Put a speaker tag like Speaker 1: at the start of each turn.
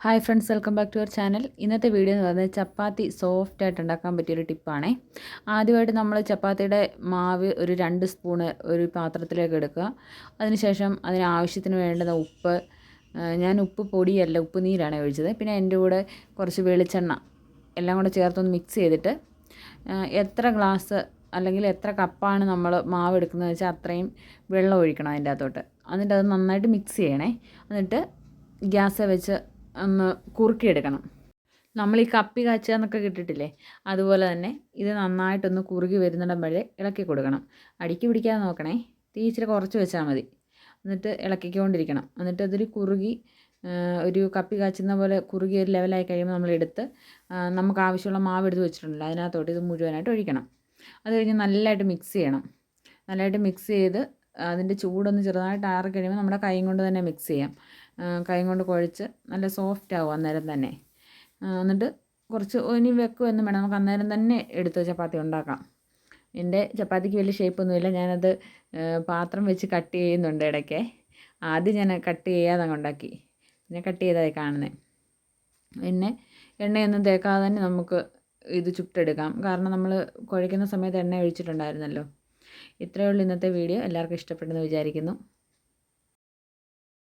Speaker 1: Hi friends welcome back to our channel ഇന്നത്തെ video എന്ന് പറയുന്നത് ചപ്പാത്തി സോഫ്റ്റ് ആയിട്ട് ഉണ്ടാക്കാൻ പറ്റിയൊരു ടിപ്പാണേ ആദ്യമായിട്ട് നമ്മൾ ചപ്പാത്തിയുടെ മാവ് ഒരു രണ്ട് സ്പൂണ് ഒരു പാത്രത്തിലേക്ക് എടുക്കുക. അതിനുശേഷം അതിന് ആവശ്യത്തിന് വേണ്ടുന്ന ഉപ്പ് ഞാൻ ഉപ്പ് പൊടിയല്ല ഉപ്പ് നീരാണ് ഒഴിച്ചത്. പിന്നെ എന്റെ കൂടെ കുറച്ച് വെളിച്ചെണ്ണ എല്ലാം കൂടെ ചേർത്തൊന്ന് മിക്സ് ചെയ്തിട്ട് എത്ര ഗ്ലാസ് അല്ലെങ്കിൽ എത്ര കപ്പാണ് നമ്മൾ മാവ് എടുക്കുന്നത് വെച്ചാൽ അത്രയും വെള്ളം ഒഴിക്കണം അതിന്റെ അകത്തോട്ട്. എന്നിട്ട് അത് നന്നായിട്ട് മിക്സ് ചെയ്യണേ. എന്നിട്ട് ഗ്യാസ് വെച്ച് ഒന്ന് കുറുക്കിയെടുക്കണം. നമ്മൾ ഈ കപ്പി കാച്ചുക എന്നൊക്കെ കിട്ടിട്ടില്ലേ? അതുപോലെ തന്നെ ഇത് നന്നായിട്ടൊന്ന് കുറുകി വരുന്നിടം വരെ ഇളക്കി കൊടുക്കണം. അടിക്ക് പിടിക്കാതെ നോക്കണേ. തീ കുറച്ച് വെച്ചാൽ മതി. എന്നിട്ട് ഇളക്കിക്കൊണ്ടിരിക്കണം. എന്നിട്ട് അതൊരു കുറുകി ഒരു കപ്പി കാച്ചുന്ന പോലെ കുറുകി ഒരു ലെവലായി കഴിയുമ്പോൾ നമ്മളെടുത്ത് നമുക്ക് ആവശ്യമുള്ള മാവ് എടുത്ത് വെച്ചിട്ടുണ്ടല്ലോ. അതിനകത്തോട്ട് ഇത് മുഴുവനായിട്ട് ഒഴിക്കണം. അത് കഴിഞ്ഞ് നല്ലതായിട്ട് മിക്സ് ചെയ്യണം. നല്ലതായിട്ട് മിക്സ് ചെയ്ത് അതിന്റെ ചൂടൊന്ന് ചെറുതായിട്ട് ആറി കഴിയുമ്പോൾ നമ്മുടെ കൈ കൊണ്ട് തന്നെ മിക്സ് ചെയ്യാം. കൈ കൊണ്ട് കുഴച്ച് നല്ല സോഫ്റ്റ് ആവും അന്നേരം തന്നെ. എന്നിട്ട് കുറച്ച് ഇനി വെക്കുമെന്നും വേണം. നമുക്ക് അന്നേരം തന്നെ എടുത്ത് ചപ്പാത്തി ഉണ്ടാക്കാം. എന്റെ ചപ്പാത്തിക്ക് വലിയ ഷേപ്പൊന്നുമില്ല ഞാനത് പാത്രം വെച്ച് കട്ട് ചെയ്യുന്നുണ്ട് ഇടയ്ക്ക്. ആദ്യം ഞാൻ കട്ട് ചെയ്യാതെ ഉണ്ടാക്കി. പിന്നെ കട്ട് ചെയ്തായി കാണുന്നത് പിന്നെ എണ്ണയൊന്നും തേക്കാതെ തന്നെ നമുക്ക് ഇത് ചുട്ടെടുക്കാം. കാരണം നമ്മൾ കുഴയ്ക്കുന്ന സമയത്ത് എണ്ണ ഒഴിച്ചിട്ടുണ്ടായിരുന്നല്ലോ. ഇത്രയേ ഉള്ളൂ ഇന്നത്തെ വീഡിയോ. എല്ലാവർക്കും ഇഷ്ടപ്പെട്ടെന്ന് വിചാരിക്കുന്നു.